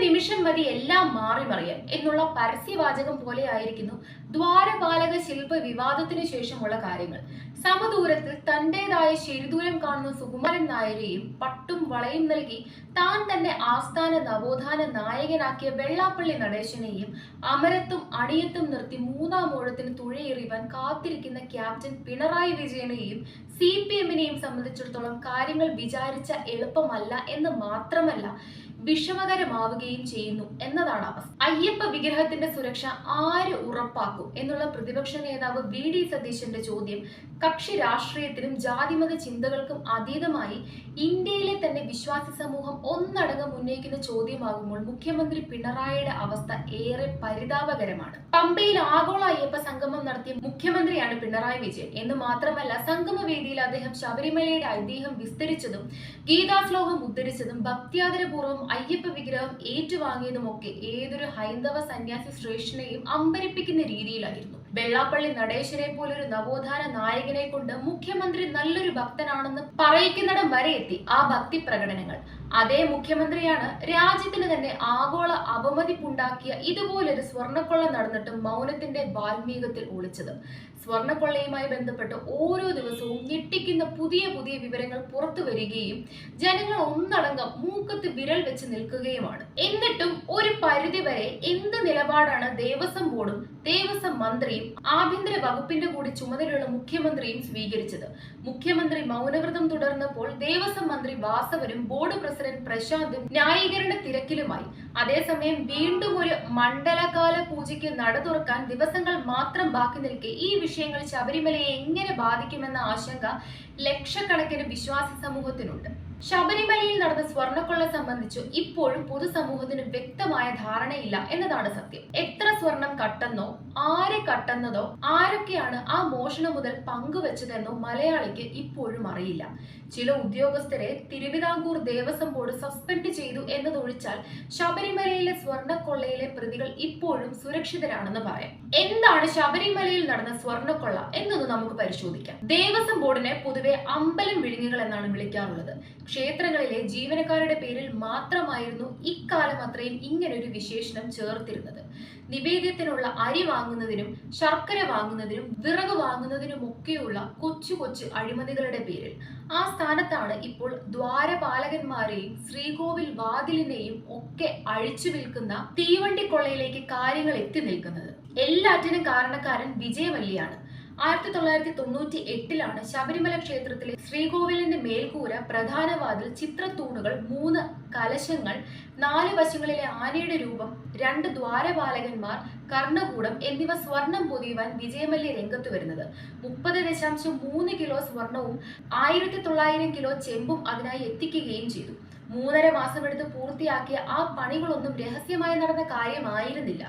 നിമിഷം മതി എല്ലാം മാറി മറിയാൻ എന്നുള്ള പരസ്യവാചകം പോലെ ആയിരിക്കുന്നു ദ്വാരപാലക ശില്പ വിവാദത്തിനു ശേഷമുള്ള കാര്യങ്ങൾ. സമദൂരത്തിൽ തന്റേതായ ശരിദൂരം കാണുന്ന സുകുമാരൻ നായരെയും പട്ടും വളയും നൽകി താൻ തന്നെ ആസ്ഥാന നവോത്ഥാന നായകനാക്കിയ വെള്ളാപ്പള്ളി നടേശനെയും അമരത്തും അണിയത്തും നിർത്തി മൂന്നാം ഓഴത്തിന് തുഴയെറിയുവാൻ കാത്തിരിക്കുന്ന ക്യാപ്റ്റൻ പിണറായി വിജയനെയും സി പി എമ്മിനെയും സംബന്ധിച്ചിടത്തോളം കാര്യങ്ങൾ വിചാരിച്ച എളുപ്പമല്ല എന്ന് മാത്രമല്ല വിഷമകരമാവുകയും ചെയ്യുന്നു എന്നതാണ് അവസ്ഥ. അയ്യപ്പ വിഗ്രഹത്തിന്റെ സുരക്ഷ ആര് ഉറപ്പാക്കും എന്നുള്ള പ്രതിപക്ഷ നേതാവ് വി ഡി സതീശന്റെ ചോദ്യം കക്ഷി രാഷ്ട്രീയത്തിനും ജാതിമത ചിന്തകൾക്കും അതീതമായി ഇന്ത്യയിലെ തന്നെ വിശ്വാസി സമൂഹം ഒന്നടങ്കം ഉന്നയിക്കുന്ന ചോദ്യമാകുമ്പോൾ മുഖ്യമന്ത്രി പിണറായിയുടെ അവസ്ഥ ഏറെ പരിതാപകരമാണ്. പമ്പയിൽ ആഗോള അയ്യപ്പ സംഗമം നടത്തിയ മുഖ്യമന്ത്രിയാണ് പിണറായി വിജയൻ. എന്ന് മാത്രമല്ല സംഗമവേദിയിൽ അദ്ദേഹം ശബരിമലയുടെ ഐതിഹ്യം വിസ്തരിച്ചതും ഗീതാശ്ലോകം ഉദ്ധരിച്ചതും ഭക്തിയാദരപൂർവം അയ്യപ്പ വിഗ്രഹം ഏറ്റുവാങ്ങിയതുമൊക്കെ ഏതൊരു ഹൈന്ദവ സന്യാസി ശ്രേഷ്ഠനെയും അമ്പരിപ്പിക്കുന്ന രീതിയിലായിരുന്നു. വെള്ളാപ്പള്ളി നടേശനെ പോലൊരു നവോത്ഥാന നായകനെ കൊണ്ട് മുഖ്യമന്ത്രി നല്ലൊരു ഭക്തനാണെന്ന് പറയിക്കുന്നിടം വരെ എത്തി ആ ഭക്തി പ്രകടനങ്ങൾ. അതേ മുഖ്യമന്ത്രിയാണ് രാജ്യത്തിന് തന്നെ ആഗോള അപമതിപ്പുണ്ടാക്കിയ ഇതുപോലൊരു സ്വർണക്കൊള്ള നടന്നിട്ടും മൗനത്തിന്റെ വാൽമീകത്തിൽ ഒളിച്ചത്. സ്വർണക്കൊള്ളയുമായി ബന്ധപ്പെട്ട് ഓരോ ദിവസവും ഞെട്ടിക്കുന്ന പുതിയ പുതിയ വിവരങ്ങൾ പുറത്തു വരികയും ജനങ്ങൾ ഒന്നടങ്കം മൂക്കത്ത് വിരൽ വെച്ച് നിൽക്കുകയുമാണ്. എന്നിട്ടും ഒരു പരിധി വരെ എന്ത് നിലപാടാണ് ദേവസ്വം ബോർഡും ദേവസ്വം മന്ത്രിയും ആഭ്യന്തര വകുപ്പിന്റെ കൂടി ചുമതലയുള്ള മുഖ്യമന്ത്രിയും സ്വീകരിച്ചത്. മുഖ്യമന്ത്രി മൗനവ്രതം തുടർന്നപ്പോൾ ദേവസ്വം മന്ത്രി വാസവനും ബോർഡ് പ്രസിഡന്റ് പ്രശാന്തും ന്യായീകരണ തിരക്കിലുമായി. അതേസമയം വീണ്ടും ഒരു മണ്ഡലകാല പൂജയ്ക്ക് നട തുറക്കാൻ ദിവസങ്ങൾ മാത്രം ബാക്കി നിൽക്കെ ഈ വിഷയങ്ങൾ ശബരിമലയെ എങ്ങനെ ബാധിക്കുമെന്ന ആശങ്ക ലക്ഷക്കണക്കിന് വിശ്വാസി സമൂഹത്തിനുണ്ട്. ശബരിമലയിൽ നടന്ന സ്വർണക്കൊള്ള സംബന്ധിച്ചു ഇപ്പോഴും പൊതുസമൂഹത്തിന് വ്യക്തമായ ധാരണയില്ല എന്നതാണ് സത്യം. എത്ര സ്വർണം കട്ടെന്നോ ആരെ കട്ടെന്നതോ ആരൊക്കെയാണ് ആ മോഷണം മുതൽ പങ്കുവച്ചതെന്നോ മലയാളിക്ക് ഇപ്പോഴും അറിയില്ല. ചില ഉദ്യോഗസ്ഥരെ തിരുവിതാംകൂർ ദേവസ്വം ബോർഡ് സസ്പെൻഡ് ചെയ്തു എന്നതൊഴിച്ചാൽ ശബരിമലയിലെ സ്വർണക്കൊള്ളയിലെ പ്രതികൾ ഇപ്പോഴും സുരക്ഷിതരാണെന്ന് പറയാം. എന്താണ് ശബരിമലയിൽ നടന്ന സ്വർണക്കൊള്ള എന്നൊന്ന് നമുക്ക് പരിശോധിക്കാം. ദേവസ്വം ബോർഡിനെ പൊതുവെ അമ്പലം വിഴുങ്ങുകൾ എന്നാണ് വിളിക്കാറുള്ളത്. ക്ഷേത്രങ്ങളിലെ ജീവനക്കാരുടെ പേരിൽ മാത്രമായിരുന്നു ഇക്കാലം അത്രയും ഇങ്ങനൊരു വിശേഷണം ചേർത്തിരുന്നത്. നിവേദ്യത്തിനുള്ള അരി വാങ്ങുന്നതിനും ശർക്കര വാങ്ങുന്നതിനും വിറക് വാങ്ങുന്നതിനുമൊക്കെയുള്ള കൊച്ചു കൊച്ചു അഴിമതികളുടെ പേരിൽ. ആ സ്ഥാനത്താണ് ഇപ്പോൾ ദ്വാരപാലകന്മാരെയും ശ്രീകോവിൽ വാതിലിനെയും ഒക്കെ അഴിച്ചു വിൽക്കുന്ന തീവണ്ടി കൊള്ളയിലേക്ക് കാര്യങ്ങൾ എത്തി നിൽക്കുന്നത്. എല്ലാറ്റിനും കാരണക്കാരൻ വിജയമല്ലിയാണ്. ആയിരത്തി തൊള്ളായിരത്തി തൊണ്ണൂറ്റി എട്ടിലാണ് ശബരിമല ക്ഷേത്രത്തിലെ ശ്രീകോവിലിന്റെ മേൽക്കൂര പ്രധാനവാതിൽ ചിത്രത്തൂണുകൾ മൂന്ന് കലശങ്ങൾ നാല് വശങ്ങളിലെ ആനയുടെ രൂപം രണ്ട് ദ്വാരപാലകന്മാർ കർണകൂടം എന്നിവ സ്വർണം പൊതിയുവാൻ വിജയമല്യ രംഗത്ത് വരുന്നത്. മുപ്പത് ദശാംശം മൂന്ന് കിലോ സ്വർണവും ആയിരത്തി തൊള്ളായിരം കിലോ ചെമ്പും അതിനായി എത്തിക്കുകയും ചെയ്തു. മൂന്നര മാസമെടുത്ത് പൂർത്തിയാക്കിയ ആ പണികളൊന്നും രഹസ്യമായി നടന്ന കാര്യമായിരുന്നില്ല.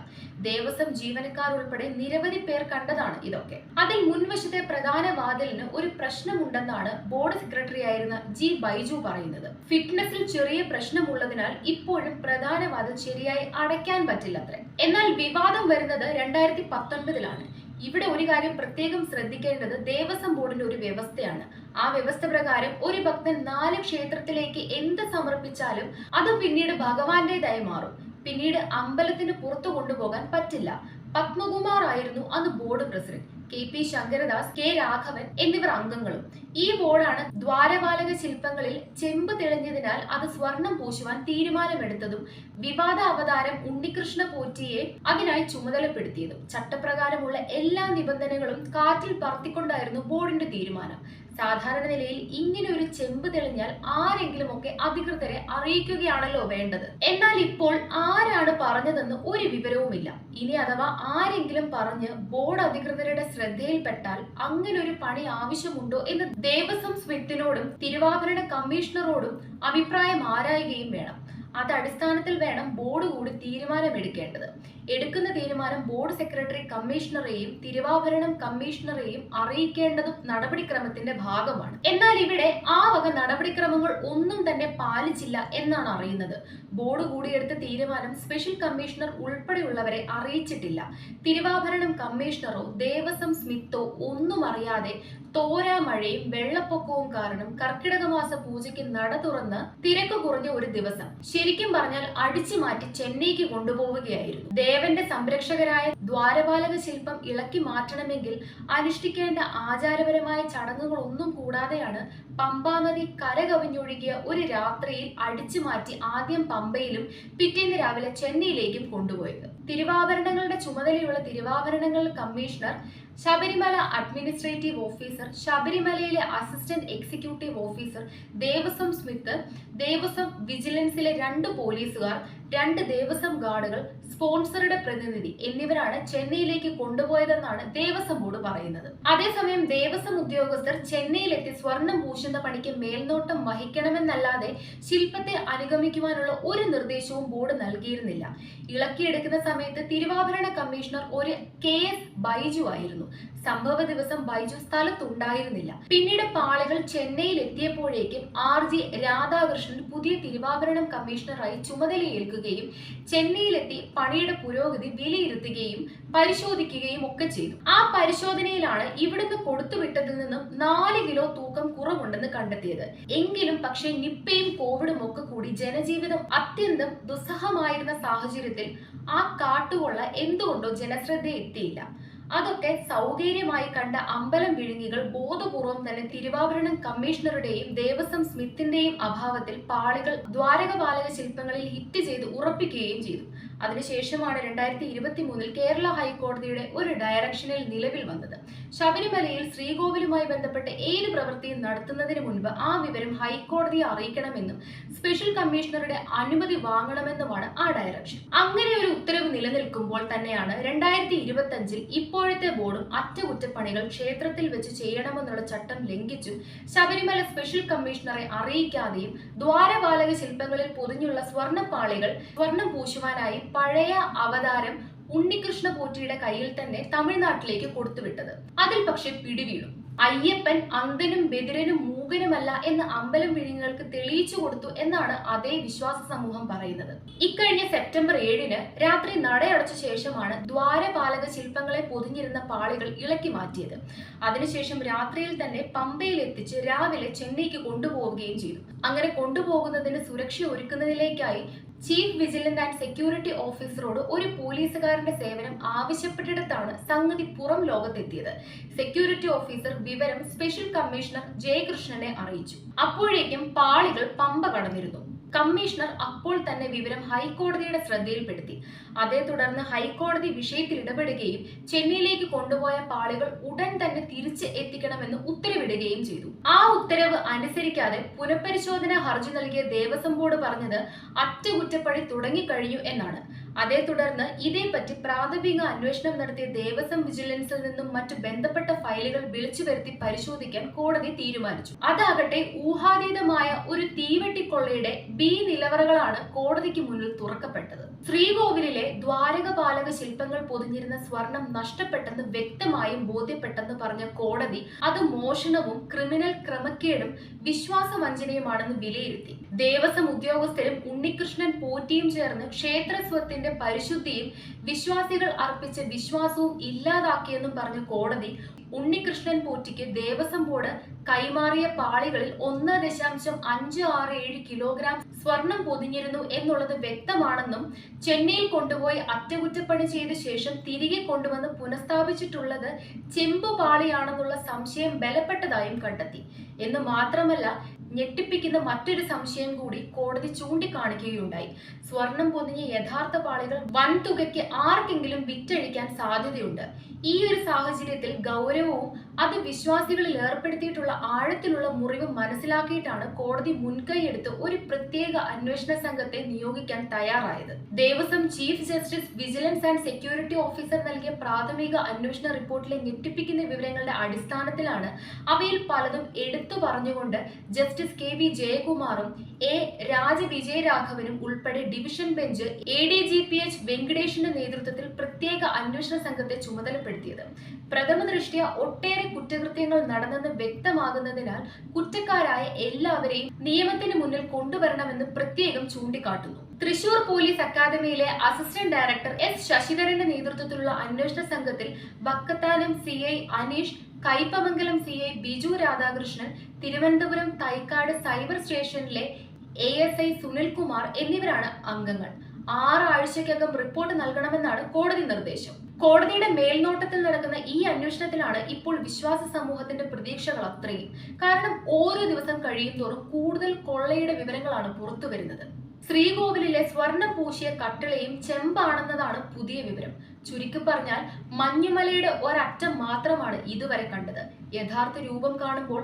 ദേവസ്വം ജീവനക്കാർ ഉൾപ്പെടെ നിരവധി പേർ കണ്ടതാണ് ഇതൊക്കെ. അതിൽ മുൻവശത്തെ പ്രധാന വാതിലിന് ഒരു പ്രശ്നമുണ്ടെന്നാണ് ബോർഡ് സെക്രട്ടറി ആയിരുന്ന ജി ബൈജു പറയുന്നത്. ഫിറ്റ്നസിൽ ചെറിയ പ്രശ്നമുള്ളതിനാൽ ഇപ്പോഴും പ്രധാന വാതിൽ ശരിയായി അടയ്ക്കാൻ പറ്റില്ലത്രേ. എന്നാൽ വിവാദം വരുന്നത് രണ്ടായിരത്തി പത്തൊൻപതിലാണ്. ഇവിടെ ഒരു കാര്യം പ്രത്യേകം ശ്രദ്ധിക്കേണ്ടത് ദേവസ്വം ബോർഡിന്റെ ഒരു വ്യവസ്ഥയാണ്. ആ വ്യവസ്ഥ പ്രകാരം ഒരു ഭക്തൻ നാല് ക്ഷേത്രത്തിലേക്ക് എന്ത് സമർപ്പിച്ചാലും അത് പിന്നീട് ഭഗവാന്റേതായി മാറും. പിന്നീട് അമ്പലത്തിന് പുറത്തു കൊണ്ടുപോകാൻ പറ്റില്ല. പത്മകുമാർ ആയിരുന്നു അന്ന് board president. K P Sankaradas K Raghavan എന്നിവർ അംഗങ്ങളും. ഈ ബോർഡാണ് ദ്വാരപാലക ശില്പങ്ങളിൽ ചെമ്പ് തെളിഞ്ഞതിനാൽ അത് സ്വർണം പൂശുവാൻ തീരുമാനമെടുത്തതും വിവാദ അവതാരം ഉണ്ണികൃഷ്ണ പോറ്റിയെ അതിനായി ചുമതലപ്പെടുത്തിയതും. ചട്ടപ്രകാരമുള്ള എല്ലാ നിബന്ധനകളും കാറ്റിൽ പറത്തിക്കൊണ്ടായിരുന്നു ബോർഡിന്റെ തീരുമാനം. സാധാരണ നിലയിൽ ഇങ്ങനെ ഒരു ചെമ്പ് തെളിഞ്ഞാൽ ആരെങ്കിലും ഒക്കെ അധികൃതരെ അറിയിക്കുകയാണല്ലോ വേണ്ടത്. എന്നാൽ ഇപ്പോൾ ആരാണ് പറഞ്ഞതെന്ന് ഒരു വിവരവുമില്ല. ഇനി അഥവാ ആരെങ്കിലും പറഞ്ഞ് ബോർഡ് അധികൃതരുടെ ശ്രദ്ധയിൽപ്പെട്ടാൽ അങ്ങനെ ഒരു പണി ആവശ്യമുണ്ടോ എന്ന് ദേവസ്വം സ്മിത്തിനോടും തിരുവാഭരണ കമ്മീഷണറോടും അഭിപ്രായം ആരായുകയും വേണം. അത് അടിസ്ഥാനത്തിൽ വേണം ബോർഡ് കൂടി തീരുമാനമെടുക്കേണ്ടത്. എടുക്കുന്ന തീരുമാനം ബോർഡ് സെക്രട്ടറി കമ്മീഷണറെയും തിരുവാഭരണം കമ്മീഷണറെയും അറിയിക്കേണ്ടതും നടപടിക്രമത്തിന്റെ ഭാഗമാണ്. എന്നാൽ ഇവിടെ ആ വക നടപടിക്രമങ്ങൾ ഒന്നും തന്നെ പാലിച്ചില്ല എന്നാണ് അറിയുന്നത്. ബോർഡ് കൂടിയെടുത്ത തീരുമാനം സ്പെഷ്യൽ കമ്മീഷണർ ഉൾപ്പെടെയുള്ളവരെ അറിയിച്ചിട്ടില്ല. തിരുവാഭരണം കമ്മീഷണറോ ദേവസ്വം സ്മിത്തോ ഒന്നും അറിയാതെ തോരാ മഴയും വെള്ളപ്പൊക്കവും കാരണം കർക്കിടക മാസ പൂജയ്ക്ക് നട തുറന്ന് തിരക്ക് കുറഞ്ഞ ഒരു ദിവസം. ശരിക്കും പറഞ്ഞാൽ അടിച്ചു മാറ്റി ചെന്നൈക്ക് കൊണ്ടുപോവുകയായിരുന്നു. ദേവന്റെ സംരക്ഷകരായ ദ്വാരപാലക ശില്പം ഇളക്കി മാറ്റണമെങ്കിൽ അനുഷ്ഠിക്കേണ്ട ആചാരപരമായ ചടങ്ങുകളൊന്നും കൂടാതെയാണ് പമ്പാ നദി കരകവിഞ്ഞൊഴുകിയ ഒരു രാത്രിയിൽ അടിച്ചു മാറ്റി ആദ്യം പമ്പയിലും പിറ്റേന്ന് രാവിലെ ചെന്നൈയിലേക്കും കൊണ്ടുപോയത്. തിരുവാഭരണങ്ങളുടെ ചുമതലയുള്ള തിരുവാഭരണങ്ങൾ കമ്മീഷണർ ശബരിമല അഡ്മിനിസ്ട്രേറ്റീവ് ഓഫീസർ ശബരിമലയിലെ assistant executive officer Devaswom smith Devaswom വിജിലൻസിലെ രണ്ട് പോലീസുകാർ രണ്ട് ദേവസ്വം ഗാർഡുകൾ സ്പോൺസറുടെ പ്രതിനിധി എന്നിവരാണ് ചെന്നൈയിലേക്ക് കൊണ്ടുപോയതെന്നാണ് ദേവസ്വം ബോർഡ് പറയുന്നത്. അതേസമയം ദേവസ്വം ഉദ്യോഗസ്ഥർ ചെന്നൈയിലെത്തി സ്വർണം പൂശുന്ന പണിക്ക് മേൽനോട്ടം വഹിക്കണമെന്നല്ലാതെ ശില്പത്തെ അനുഗമിക്കുവാനുള്ള ഒരു നിർദ്ദേശവും ബോർഡ് നൽകിയിരുന്നില്ല. ഇളക്കിയെടുക്കുന്ന സമയത്ത് തിരുവാഭരണ കമ്മീഷണർ ഒരു കെ എസ് ബൈജു ആയിരുന്നു സംഭവ ദിവസം ബൈജു സ്ഥലത്തുണ്ടായിരുന്നില്ല. പിന്നീട് പാളികൾ ചെന്നൈയിൽ എത്തിയപ്പോഴേക്കും ആർ ജി രാധാകൃഷ്ണൻ പുതിയ തിരുവാഭരണം കമ്മീഷണറായി ചുമതലയേൽക്കുകയും ചെന്നൈയിലെത്തി പണിയുടെ പുരോഗതി വിലയിരുത്തുകയും പരിശോധിക്കുകയും ഒക്കെ ചെയ്തു. ആ പരിശോധനയിലാണ് ഇവിടുന്ന് കൊടുത്തുവിട്ടതിൽ നിന്നും നാല് കിലോ തൂക്കം കുറവുണ്ടെന്ന് കണ്ടെത്തിയത്. എങ്കിലും പക്ഷേ നിപ്പയും കോവിഡും ഒക്കെ കൂടി ജനജീവിതം അത്യന്തം ദുസ്സഹമായിരുന്ന സാഹചര്യത്തിൽ ആ കാട്ടുകൊള്ള എന്തുകൊണ്ടോ ജനശ്രദ്ധ എത്തിയില്ല അതൊക്കെ സൗകര്യമായി കണ്ട അമ്പലം വിഴുങ്ങികൾ ബോധപൂർവം തന്നെ തിരുവാഭരണം കമ്മീഷണറുടെയും ദേവസ്വം സ്മിത്തിന്റെയും അഭാവത്തിൽ പാളികൾ ദ്വാരകപാലക ശില്പങ്ങളിൽ ഹിറ്റ് ചെയ്ത് ഉറപ്പിക്കുകയും ചെയ്തു. അതിനുശേഷമാണ് രണ്ടായിരത്തി ഇരുപത്തി മൂന്നിൽ കേരള ഹൈക്കോടതിയുടെ ഒരു ഡയറക്ഷനിൽ നിലവിൽ വന്നത്. ശബരിമലയിൽ ശ്രീകോവിലുമായി ബന്ധപ്പെട്ട് ഏത് പ്രവൃത്തിയും നടത്തുന്നതിന് മുൻപ് ആ വിവരം ഹൈക്കോടതിയെ അറിയിക്കണമെന്നും സ്പെഷ്യൽ കമ്മീഷണറുടെ അനുമതി വാങ്ങണമെന്നുമാണ് ആ ഡയറക്ഷൻ അങ്ങനെ ഒരു ഉത്തരവ് നിലനിൽക്കുമ്പോൾ തന്നെയാണ് രണ്ടായിരത്തി ഇരുപത്തി അഞ്ചിൽ ഇപ്പോഴത്തെ ബോർഡും അറ്റകുറ്റപ്പണികൾ ക്ഷേത്രത്തിൽ വെച്ച് ചെയ്യണമെന്നുള്ള ചട്ടം ലംഘിച്ചു ശബരിമല സ്പെഷ്യൽ കമ്മീഷണറെ അറിയിക്കാതെയും ദ്വാരപാലക ശില്പങ്ങളിൽ പൊതിഞ്ഞുള്ള സ്വർണപ്പാളികൾ സ്വർണം പൂശുവാനായി പഴയ അവതാരം ഉണ്ണികൃഷ്ണ പോറ്റിയുടെ കയ്യിൽ തന്നെ തമിഴ്നാട്ടിലേക്ക് കൊടുത്തുവിട്ടത്. അതിൽ പക്ഷെ പിടിവീണു. അയ്യപ്പൻ അന്ധനും ബദിരനും മൂകനുമല്ല എന്ന് അമ്പലം വിഴിഞ്ഞുകൾക്ക് തെളിയിച്ചു കൊടുത്തു എന്നാണ് അതേ വിശ്വാസ സമൂഹം പറയുന്നത്. ഇക്കഴിഞ്ഞ സെപ്റ്റംബർ ഏഴിന് രാത്രി നടയടച്ച ശേഷമാണ് ദ്വാരപാലക ശില്പങ്ങളെ പൊതിഞ്ഞിരുന്ന പാളികൾ ഇളക്കി മാറ്റിയത്. അതിനുശേഷം രാത്രിയിൽ തന്നെ പമ്പയിൽ എത്തിച്ച് രാവിലെ ചെന്നൈക്ക് കൊണ്ടുപോവുകയും ചെയ്തു. അങ്ങനെ കൊണ്ടുപോകുന്നതിന് സുരക്ഷ ഒരുക്കുന്നതിലേക്കായി ചീഫ് വിജിലന്റ് ആൻഡ് സെക്യൂരിറ്റി ഓഫീസറോട് ഒരു പോലീസുകാരന്റെ സേവനം ആവശ്യപ്പെട്ടിടത്താണ് സംഗതി പുറം ലോകത്തെത്തിയത്. സെക്യൂരിറ്റി ഓഫീസർ വിവരം സ്പെഷ്യൽ കമ്മീഷണർ ജയകൃഷ്ണനെ അറിയിച്ചു. അപ്പോഴേക്കും പാളികൾ പമ്പ കടന്നിരുന്നു. കമ്മീഷണർ അപ്പോൾ തന്നെ വിവരം ഹൈക്കോടതിയുടെ ശ്രദ്ധയിൽപ്പെടുത്തി. അതേ തുടർന്ന് ഹൈക്കോടതി വിഷയത്തിൽ ഇടപെടുകയും ചെന്നൈയിലേക്ക് കൊണ്ടുപോയ പാളികൾ ഉടൻ തന്നെ തിരിച്ച് എത്തിക്കണമെന്ന് ഉത്തരവിടുകയും ചെയ്തു. ആ ഉത്തരവ് അനുസരിക്കാതെ പുനഃപരിശോധന ഹർജി നൽകിയ ദേവസ്വം ബോർഡ് പറഞ്ഞത് അറ്റകുറ്റപ്പണി തുടങ്ങിക്കഴിഞ്ഞു എന്നാണ്. അതേ തുടർന്ന് ഇതേപ്പറ്റി പ്രാഥമിക അന്വേഷണം നടത്തിയ ദേവസ്വം വിജിലൻസിൽ നിന്നും മറ്റു ബന്ധപ്പെട്ട ഫയലുകൾ വിളിച്ചു വരുത്തി പരിശോധിക്കാൻ കോടതി തീരുമാനിച്ചു. അതാകട്ടെ ഊഹാതീതമായ ഒരു തീവെട്ടിക്കൊള്ളയുടെ ബി നിലവറകളാണ് കോടതിക്ക് മുന്നിൽ തുറക്കപ്പെട്ടത്. ശ്രീകോവിലിലെ ദ്വാരകപാലക ശില്പങ്ങൾ പൊതിഞ്ഞിരുന്ന സ്വർണം നഷ്ടപ്പെട്ടെന്ന് വ്യക്തമായും ബോധ്യപ്പെട്ടെന്ന് പറഞ്ഞ കോടതി അത് മോഷണവും ക്രിമിനൽ ക്രമക്കേടും വിശ്വാസവഞ്ചനയുമാണെന്ന് വിലയിരുത്തി. ദേവസ്വം ഉദ്യോഗസ്ഥരും ഉണ്ണികൃഷ്ണൻ പോറ്റിയും ചേർന്ന് ക്ഷേത്ര സ്വത്തിന്റെ പരിശുദ്ധിയും വിശ്വാസികൾ അർപ്പിച്ച വിശ്വാസവും ഇല്ലാതാക്കിയെന്നും പറഞ്ഞ കോടതി ഉണ്ണികൃഷ്ണൻ പോറ്റിക്ക് ദേവസ്വം ബോർഡ് കൈമാറിയ പാളികളിൽ ഒന്ന് ദശാംശം അഞ്ച് ആറ് ഏഴ് കിലോഗ്രാം സ്വർണം പൊതിഞ്ഞിരുന്നു എന്നുള്ളത് വ്യക്തമാണെന്നും ചെന്നൈയിൽ കൊണ്ടുപോയി അറ്റകുറ്റപ്പണി ചെയ്ത ശേഷം തിരികെ കൊണ്ടുവന്ന് പുനഃസ്ഥാപിച്ചിട്ടുള്ളത് ചെമ്പ് പാളിയാണെന്നുള്ള സംശയം ബലപ്പെട്ടതായും കണ്ടെത്തി. എന്ന് മാത്രമല്ല ഞെട്ടിപ്പിക്കുന്ന മറ്റൊരു സംശയം കൂടി കോടതി ചൂണ്ടിക്കാണിക്കുകയുണ്ടായി. സ്വർണം പൊതിഞ്ഞ യഥാർത്ഥ പാളികൾ വൻതുകയ്ക്ക് ആർക്കെങ്കിലും വിറ്റഴിക്കാൻ സാധ്യതയുണ്ട്. ഈ ഒരു സാഹചര്യത്തിൽ ഗൗരവവും അത് വിശ്വാസികളിൽ ഏർപ്പെടുത്തിയിട്ടുള്ള ആഴത്തിലുള്ള മുറിവ് മനസ്സിലാക്കിയിട്ടാണ് കോടതി മുൻകൈയെടുത്ത് ഒരു പ്രത്യേക അന്വേഷണ സംഘത്തെ നിയോഗിക്കാൻ തയ്യാറായത്. Devaswom chief justice vigilance and security officer നൽകിയ പ്രാഥമിക അന്വേഷണ റിപ്പോർട്ടിലെ ഞെട്ടിപ്പിക്കുന്ന വിവരങ്ങളുടെ അടിസ്ഥാനത്തിലാണ് അവയിൽ പലതും എടുത്തു പറഞ്ഞുകൊണ്ട് ജസ്റ്റിസ് കെ വി ജയകുമാറും എ രാജവിജയരാഘവനും ഉൾപ്പെടെ division bench A D G P H വെങ്കടേഷിന്റെ നേതൃത്വത്തിൽ പ്രത്യേക അന്വേഷണ സംഘത്തെ ചുമതലപ്പെടുത്തിയത്. പ്രഥമ ദൃഷ്ടിയ ഒട്ടേറെ കുറ്റകൃത്യങ്ങൾ നടന്നെന്ന് വ്യക്തമാകുന്നതിനാൽ കുറ്റക്കാരായ എല്ലാവരെയും നിയമത്തിന് മുന്നിൽ കൊണ്ടുവരണമെന്ന് പ്രത്യേകം ചൂണ്ടിക്കാട്ടുന്നു. തൃശൂർ പോലീസ് അക്കാദമിയിലെ അസിസ്റ്റന്റ് ഡയറക്ടർ എസ് ശശിധരന്റെ നേതൃത്വത്തിലുള്ള അന്വേഷണ സംഘത്തിൽ ബക്കത്താനം C I Aneesh Kaipamangalam C I Biju Radhakrishnan Thiruvananthapuram Thycaud cyber സ്റ്റേഷനിലെ എ എസ് ഐ സുനിൽകുമാർ എന്നിവരാണ് അംഗങ്ങൾ. ആറാഴ്ചക്കകം റിപ്പോർട്ട് നൽകണമെന്നാണ് കോടതി നിർദ്ദേശം. കോടതിയുടെ മേൽനോട്ടത്തിൽ നടക്കുന്ന ഈ അന്വേഷണത്തിലാണ് ഇപ്പോൾ വിശ്വാസ സമൂഹത്തിന്റെ പ്രതീക്ഷകൾ അത്രയും. കാരണം ഓരോ ദിവസം കഴിയും തോറും കൂടുതൽ കൊള്ളയുടെ വിവരങ്ങളാണ് പുറത്തു വരുന്നത് ശ്രീകോവിലിലെ സ്വർണം പൂശിയ കട്ടിളയും ചെമ്പാണെന്നതാണ് പുതിയ വിവരം. ചുരുക്കി പറഞ്ഞാൽ മഞ്ഞുമലയുടെ ഒരറ്റം മാത്രമാണ് ഇതുവരെ കണ്ടത്. യഥാർത്ഥ രൂപം കാണുമ്പോൾ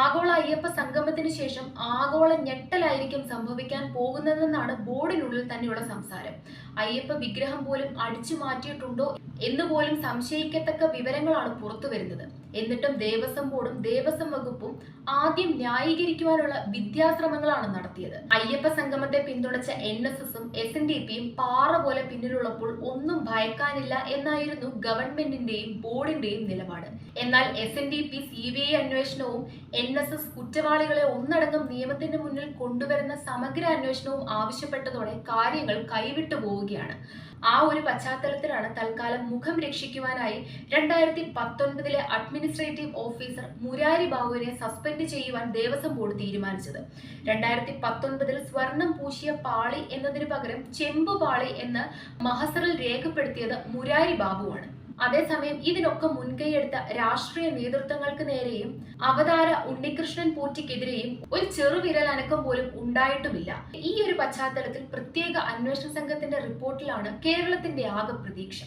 ആഗോള അയ്യപ്പ സംഗമത്തിന് ശേഷം ആഗോള ഞെട്ടലായിരിക്കും സംഭവിക്കാൻ പോകുന്നതെന്നാണ് ബോർഡിനുള്ളിൽ തന്നെയുള്ള സംസാരം. അയ്യപ്പ വിഗ്രഹം പോലും അടിച്ചു മാറ്റിയിട്ടുണ്ടോ എന്ന് പോലും സംശയിക്കത്തക്ക വിവരങ്ങളാണ് പുറത്തു വരുന്നത് എന്നിട്ടും ദേവസ്വം ബോർഡും ദേവസ്വം വകുപ്പും ആദ്യം ന്യായീകരിക്കുവാനുള്ള വിദ്യാശ്രമങ്ങളാണ് നടത്തിയത്. അയ്യപ്പ സംഗമത്തെ പിന്തുണച്ച എൻ എസ് എസും എസ് എൻ ഡി പിയും പാറ പോലെ പിന്നിലുള്ളപ്പോൾ ഒന്നും ഭയക്കാനില്ല എന്നായിരുന്നു ഗവൺമെന്റിന്റെയും ബോർഡിന്റെയും നിലപാട്. എന്നാൽ S N D P C B I അന്വേഷണവും എൻ എസ് എസ് കുറ്റവാളികളെ ഒന്നടങ്കം നിയമത്തിന്റെ മുന്നിൽ കൊണ്ടുവരുന്ന സമഗ്ര അന്വേഷണവും ആവശ്യപ്പെട്ടതോടെ കാര്യങ്ങൾ കൈവിട്ടു പോവുകയാണ്. ആ ഒരു പശ്ചാത്തലത്തിലാണ് തൽക്കാലം മുഖം രക്ഷിക്കുവാനായി രണ്ടായിരത്തി പത്തൊൻപതിലെ അഡ്മിനിസ്ട്രേറ്റീവ് ഓഫീസർ മുരാരി ബാബുവിനെ സസ്പെൻഡ് ചെയ്യുവാൻ ദേവസ്വം ബോർഡ് തീരുമാനിച്ചത്. രണ്ടായിരത്തി പത്തൊൻപതിൽ സ്വർണം പൂശിയ പാളി എന്നതിന് പകരം ചെമ്പ് പാളി എന്ന് മഹസറിൽ രേഖപ്പെടുത്തിയത് മുരാരി ബാബുവാണ്. അതേസമയം ഇതിനൊക്കെ മുൻകൈയെടുത്ത രാഷ്ട്രീയ നേതൃത്വങ്ങൾക്ക് നേരെയും അവതാര ഉണ്ണികൃഷ്ണൻ പൂറ്റിക്കെതിരെയും ഒരു ചെറുവിരൽ അനക്കം പോലും ഉണ്ടായിട്ടുമില്ല. ഈ ഒരു പശ്ചാത്തലത്തിൽ പ്രത്യേക അന്വേഷണ സംഘത്തിന്റെ റിപ്പോർട്ടിലാണ് കേരളത്തിന്റെ ആകെ പ്രതീക്ഷ.